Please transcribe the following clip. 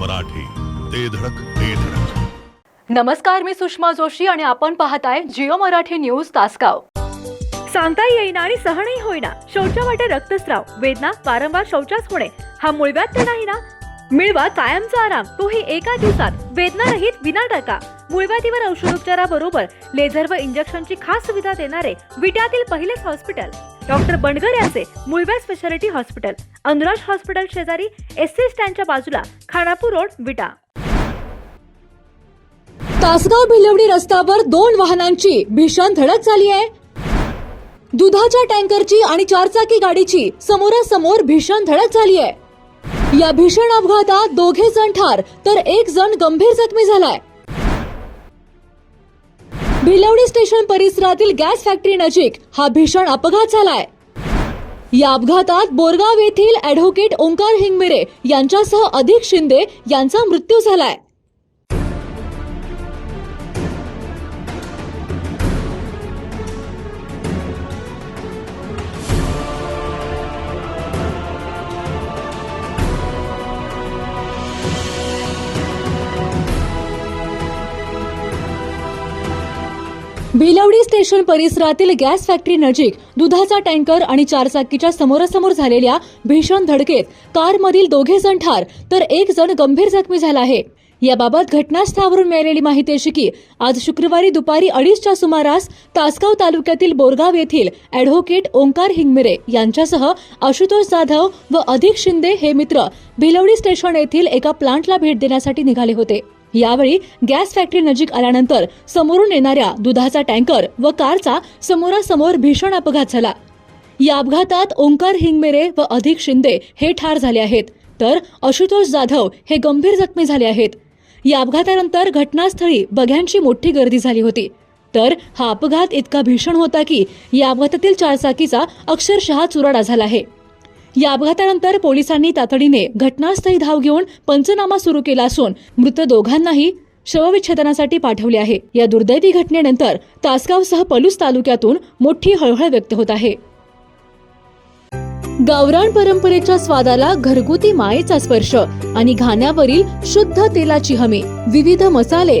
मराठी. ते धडक ते धडक. नमस्कार मी सुषमा जोशी आणि आपण पाहताय जिओ मराठी न्यूज तासगाव. सांगता येईना आणि सहनही होईना. शौचा वाटे रक्तस्राव. वेदना वारंवार शौचास होणे. हा मुळव्याध तर नाही ना? मिळवा कायमचा आराम. तोही एका दिवसात. वेदना रहित विना टाका मुळव्याधीवर औषधोपचाराबरोबर लेझर व इंजेक्शनची खास सुविधा देणारे विट्यातील पहिलेच हॉस्पिटल. डॉक्टर बंडगर यांचे मुळव्या स्पेशालिटी हॉस्पिटल अनुराज हॉस्पिटल शेजारी एस सी स्टँडच्या बाजूला खानापूर रोड विटा. तासगाव भिलवडी रस्त्यावर दोन वाहनांची भीषण धडक झाली आहे. दुधाच्या टँकरची आणि चारचाकी गाडीची समोरासमोर भीषण धडक झाली आहे. या भीषण अपघातात दोघे जण ठार तर एक जण गंभीर जखमी झालाय. भिलवडी स्टेशन परिसरातील गॅस फॅक्टरी नजीक हा भीषण अपघात झालाय. या अपघातात बोरगाव येथील ॲडव्होकेट ओंकार हिंगमिरे यांच्यासह अधिक शिंदे यांचा मृत्यू झालाय. भिलवडी स्टेशन परिसरातील गॅस फॅक्टरी नजीक दुधाचा टँकर आणि चारचाकीच्या समोरासमोर झालेल्या भीषण धडकेत कारमधील दोघे जण ठार तर एक जण गंभीर जखमी झाला आहे. याबाबत घटनास्थळावरून मिळालेली माहिती अशी की आज शुक्रवारी दुपारी अडीचच्या सुमारास तासगाव तालुक्यातील बोरगाव येथील ॲडव्होकेट ओंकार हिंगमिरे यांच्यासह आशुतोष जाधव व अधिक शिंदे हे मित्र भिलवडी स्टेशन येथील एका प्लांटला भेट देण्यासाठी निघाले होते. यावेळी गॅस फॅक्टरी नजीक आल्यानंतर समोरून येणाऱ्या दुधाचा टँकर व कारचा समोरासमोर भीषण अपघात झाला. या अपघातात ओंकार हिंगमेरे व अधिक शिंदे हे ठार झाले आहेत. तर आशुतोष जाधव हे गंभीर जखमी झाले आहेत. या अपघातानंतर घटनास्थळी बघ्यांची मोठी गर्दी झाली होती. तर हा अपघात इतका भीषण होता की या अपघातातील चारचाकीचा अक्षरशः चुराडा झाला आहे. या अपघातानंतर पोलिसांनी तातडीने घटनास्थळी धाव घेऊन पंचनामा सुरू केला असून मृत दोघांनाही शवविच्छेदनासाठी पाठवले आहे. या दुर्दैवी घटनेनंतर तासगावसह पलूस तालुक्यातून मोठी हळहळ व्यक्त होत आहे. गावरान परंपरेच्या स्वादाला घरगुती मायेचा स्पर्श आणि घाण्यावरील शुद्ध तेलाची हमी विविध मसाले